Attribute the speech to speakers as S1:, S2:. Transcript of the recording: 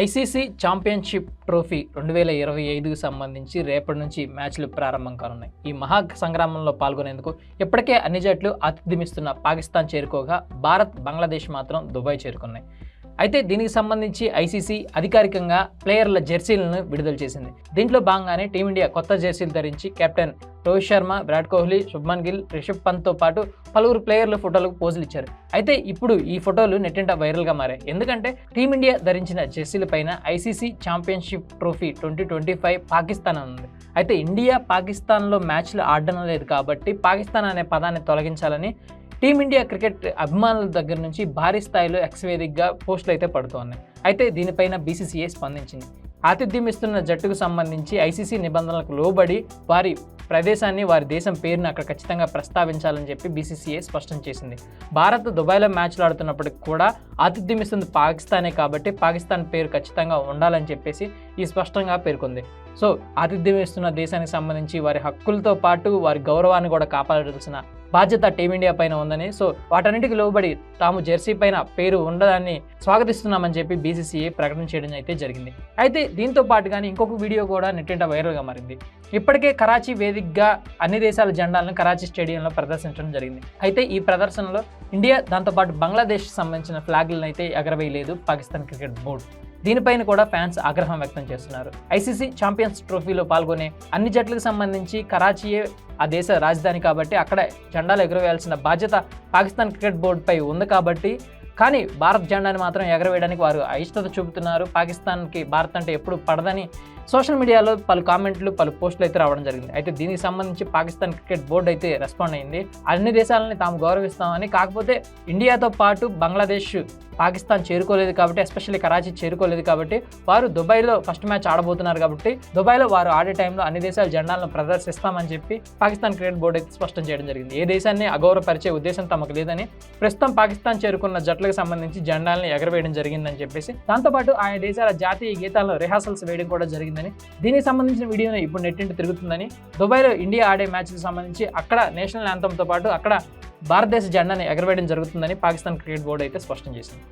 S1: ICC championship trophy రెండు వేల ఇరవై ఐదుకు సంబంధించి రేపటి నుంచి మ్యాచ్లు ప్రారంభం కానున్నాయి. ఈ మహా సంగ్రామంలో పాల్గొనేందుకు ఇప్పటికే అన్ని జట్లు అతిథిమిస్తున్న పాకిస్తాన్ చేరుకోగా భారత్ బంగ్లాదేశ్ మాత్రం దుబాయ్ చేరుకున్నాయి. అయితే దీనికి సంబంధించి ఐసీసీ అధికారికంగా ప్లేయర్ల జెర్సీలను విడుదల చేసింది. దీంట్లో భాగంగానే టీమిండియా కొత్త జెర్సీలు ధరించి కెప్టెన్ రోహిత్ శర్మ విరాట్ కోహ్లీ శుభ్మన్ గిల్ రిషబ్ పంత్తో పాటు పలువురు ప్లేయర్ల ఫోటోలకు పోజులు ఇచ్చారు. అయితే ఇప్పుడు ఈ ఫోటోలు నెట్టింట వైరల్గా మారాయి. ఎందుకంటే టీమిండియా ధరించిన జెర్సీల పైన ICC championship trophy twenty twenty five Pakistan అని ఉంది అయితే ఇండియా పాకిస్తాన్లో మ్యాచ్లు ఆడడం లేదు కాబట్టి పాకిస్తాన్ అనే పదాన్ని తొలగించాలని టీమిండియా క్రికెట్ అభిమానుల దగ్గర నుంచి భారీ స్థాయిలో ఎక్స్వేదిక్గా పోస్టులు అయితే పడుతున్నాయి అయితే దీనిపైన బీసీసీఐ స్పందించింది. ఆతిథ్యం ఇస్తున్న జట్టుకు సంబంధించి ఐసీసీ నిబంధనలకు లోబడి వారి ప్రదేశాన్ని వారి దేశం పేరును అక్కడ ఖచ్చితంగా ప్రస్తావించాలని చెప్పి బీసీసీఐ స్పష్టం చేసింది. భారత్ దుబాయ్లో మ్యాచ్లు ఆడుతున్నప్పటికి కూడా ఆతిథ్యం ఇస్తుంది పాకిస్తానే కాబట్టి పాకిస్తాన్ పేరు ఖచ్చితంగా ఉండాలని చెప్పేసి ఈ స్పష్టంగా పేర్కొంది. సో ఆతిథ్యం ఇస్తున్న దేశానికి సంబంధించి వారి హక్కులతో పాటు వారి గౌరవాన్ని కూడా కాపాడాల్సిన బాధ్యత టీమిండియా పైన ఉందని. సో వాటన్నిటికి లోబడి తాము జెర్సీ పైన పేరు ఉండడాన్ని స్వాగతిస్తున్నామని చెప్పి బీసీసీఐ ప్రకటన చేయడం అయితే జరిగింది. అయితే దీంతో పాటుగానే ఇంకొక వీడియో కూడా నెట్టింట వైరల్గా మారింది. ఇప్పటికే కరాచీ వేదికగా అన్ని దేశాల జెండాలను కరాచీ స్టేడియంలో ప్రదర్శించడం జరిగింది. అయితే ఈ ప్రదర్శనలో ఇండియా దాంతోపాటు బంగ్లాదేశ్ సంబంధించిన ఫ్లాగ్లను అయితే ఎగరవేయలేదు పాకిస్తాన్ క్రికెట్ బోర్డు. దీనిపైన కూడా ఫ్యాన్స్ ఆగ్రహం వ్యక్తం చేస్తున్నారు. ఐసీసీ ఛాంపియన్స్ ట్రోఫీలో పాల్గొనే అన్ని జట్లకు సంబంధించి కరాచీయే ఆ దేశ రాజధాని కాబట్టి అక్కడ జెండాలు ఎగురవేయాల్సిన బాధ్యత పాకిస్తాన్ క్రికెట్ బోర్డుపై ఉంది కాబట్టి కానీ భారత్ జెండాని మాత్రం ఎగరవేయడానికి వారు అయిష్టత చూపుతున్నారు. పాకిస్తాన్కి భారత్ అంటే ఎప్పుడు పడదని సోషల్ మీడియాలో పలు కామెంట్లు పలు పోస్టులు అయితే రావడం జరిగింది. అయితే దీనికి సంబంధించి పాకిస్తాన్ క్రికెట్ బోర్డు అయితే రెస్పాండ్ అయింది. అన్ని దేశాలని తాము గౌరవిస్తామని కాకపోతే ఇండియాతో పాటు బంగ్లాదేశ్ పాకిస్తాన్ చేరుకోలేదు కాబట్టి ఎస్పెషల్లీ కరాచీ చేరుకోలేదు కాబట్టి వారు దుబాయ్లో ఫస్ట్ మ్యాచ్ ఆడబోతున్నారు కాబట్టి దుబాయ్లో వారు ఆడే టైంలో అన్ని దేశాల జెండాలను ప్రదర్శిస్తామని చెప్పి పాకిస్తాన్ క్రికెట్ బోర్డు అయితే స్పష్టం చేయడం జరిగింది. ఏ దేశాన్ని అగౌరవపరిచే ఉద్దేశం తమకు లేదని ప్రస్తుతం పాకిస్తాన్ చేరుకున్న జట్లకు సంబంధించి జెండాలను ఎగరవేయడం జరిగిందని చెప్పేసి దాంతోపాటు ఆయా దేశాల జాతీయ గీతాల్లో రిహార్సల్స్ వేయడం కూడా జరిగిందని దీనికి సంబంధించిన వీడియోను ఇప్పుడు నెట్టింటి తిరుగుతుందని దుబాయ్లో ఇండియా ఆడే మ్యాచ్కి సంబంధించి అక్కడ నేషనల్ యాంతంతో పాటు అక్కడ భారతదేశ జెండాని ఎగరవేయడం జరుగుతుందని పాకిస్తాన్ క్రికెట్ బోర్డు అయితే స్పష్టం చేసింది.